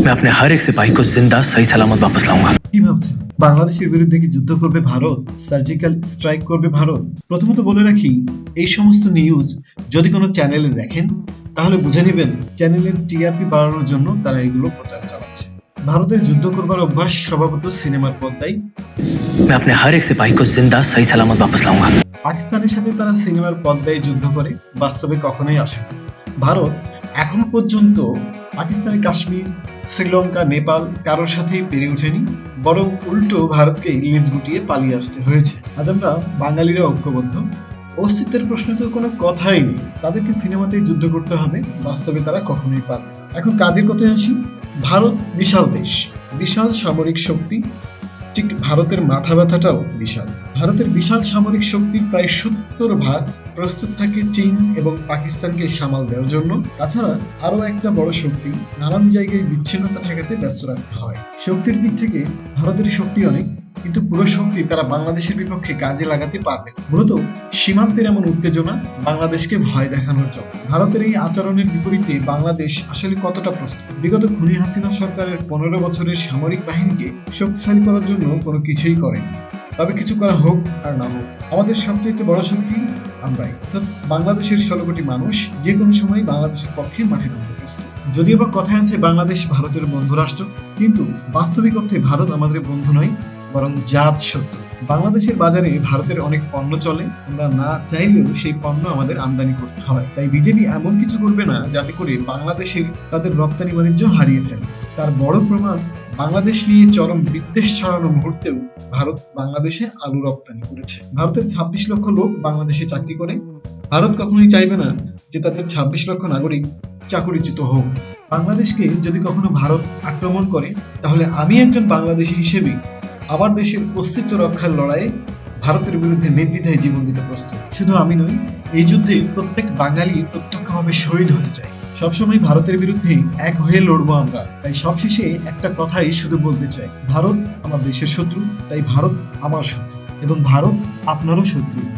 मैं अपने हर एक सिपाही को जिंदा सही सलामत वापस लाऊंगा কি ভাবছেন বাংলাদেশের বিরুদ্ধে কি যুদ্ধ করবে ভারত সার্জিক্যাল স্ট্রাইক করবে ভারত প্রথমত বলে রাখি এই সমস্ত নিউজ যদি কোনো চ্যানেলে দেখেন তাহলে বুঝে নেবেন চ্যানেলের টিআরপি বাড়ানোর জন্য তারা এগুলো প্রচার চালাচ্ছে ভারতের যুদ্ধ করবার অভ্যাস স্বভাবত সিনেমার পর্দায় मैं अपने हर एक सिपाही को जिंदा सही सलामत वापस लाऊंगा পাকিস্তানের সাথে তারা সিনেমার পর্দায় যুদ্ধ করে বাস্তবে কখনোই আসে না ভারত এখন পর্যন্ত পাকিস্তানি, কাশ্মীর, শ্রীলঙ্কা, নেপাল কারোর সাথেই পেরে ওঠেনি, বরং উল্টো ভারতকে লেজ গুটিয়ে পালিয়ে আসতে হয়েছে। আজ আমরা বাঙালিরা ঐক্যবদ্ধ। অস্তিত্বের প্রশ্নে তো কোনো কথাই নেই। তাদেরকে সিনেমাতেই যুদ্ধ করতে হবে, বাস্তবে তারা কখনোই পারবে এখন কাজের কথায় আসি। ভারত বিশাল দেশ, বিশাল সামরিক শক্তি, ঠিক ভারতের মাথা ব্যথাটাও বিশাল। ভারতের বিশাল সামরিক শক্তির প্রায় সত্তর ভাগ প্রস্তুত থাকে চীন এবং পাকিস্তানকে সামাল দেওয়ার জন্য। তাছাড়া আরও একটা বড় শক্তি, নানান জায়গায় বিচ্ছিন্নতা ঠেকাতে ব্যস্ত রাখতে হয়। শক্তির দিক থেকে ভারতের শক্তি অনেক, কিন্তু পুরো শক্তি তারা বাংলাদেশের বিপক্ষে কাজে লাগাতে পারবে মূলত সীমান্তের এমন উত্তেজনা বাংলাদেশকে ভয় দেখানোর জন্য। ভারতের এই আচরণের বিপরীতে বাংলাদেশ আসলে কতটা প্রস্তুত? বিগত খুনি হাসিনা সরকারের পনেরো বছরের সামরিক বাহিনীকে শক্তিশালী করার জন্য কোনো কিছুই করেনি। তবে কিছু করা হোক আর না হোক, আমাদের সবচেয়ে বড় শক্তি আমরাই। বাংলাদেশের ষোলো কোটি মানুষ যে কোনো সময় বাংলাদেশের পক্ষে মাঠে নামতে প্রস্তুত। যদিও বা কথায় আছে বাংলাদেশ ভারতের বন্ধু রাষ্ট্র, কিন্তু বাস্তবিক অর্থে ভারত আমাদের বন্ধু নয়, বরং জাত শত্রু বাংলাদেশের বাজারে ভারতের অনেক পণ্য চলে, আমরা না চাইলেও সেই পণ্য আমাদের আমদানি করতে হয়। তাই বিজেপি এমন কিছু করবে না, যাতে করে বাংলাদেশের তাদের রপ্তানি বাণিজ্য হারিয়ে ফেলে। তার বড় প্রমাণ বাংলাদেশ নিয়ে চরম বিদ্বেষ ছড়ানো মুহূর্তেও ভারত বাংলাদেশে আলু রপ্তানি করেছে। ভারতের ছাব্বিশ লক্ষ লোক বাংলাদেশে চাকরি করে। ভারত কখনোই চাইবে না যে তাদের ছাব্বিশ লক্ষ নাগরিক চাকরিচ্যুত হোক। বাংলাদেশকে যদি কখনো ভারত আক্রমণ করে, তাহলে আমি একজন বাংলাদেশী হিসেবে আমার দেশের অস্তিত্ব রক্ষার লড়াইয়ে ভারতের বিরুদ্ধে নির্দ্বিধায় জীবন দিতে প্রস্তুত। শুধু আমি নই, এই যুদ্ধে প্রত্যেক বাঙালি প্রত্যক্ষভাবে শহীদ হতে চাই সবসময় ভারতের বিরুদ্ধে এক হয়ে লড়বো আমরা। তাই সবশেষে একটা কথাই শুধু বলতে চাই। ভারত আমার দেশের শত্রু, তাই ভারত আমার শত্রু এবং ভারত আপনারও শত্রু।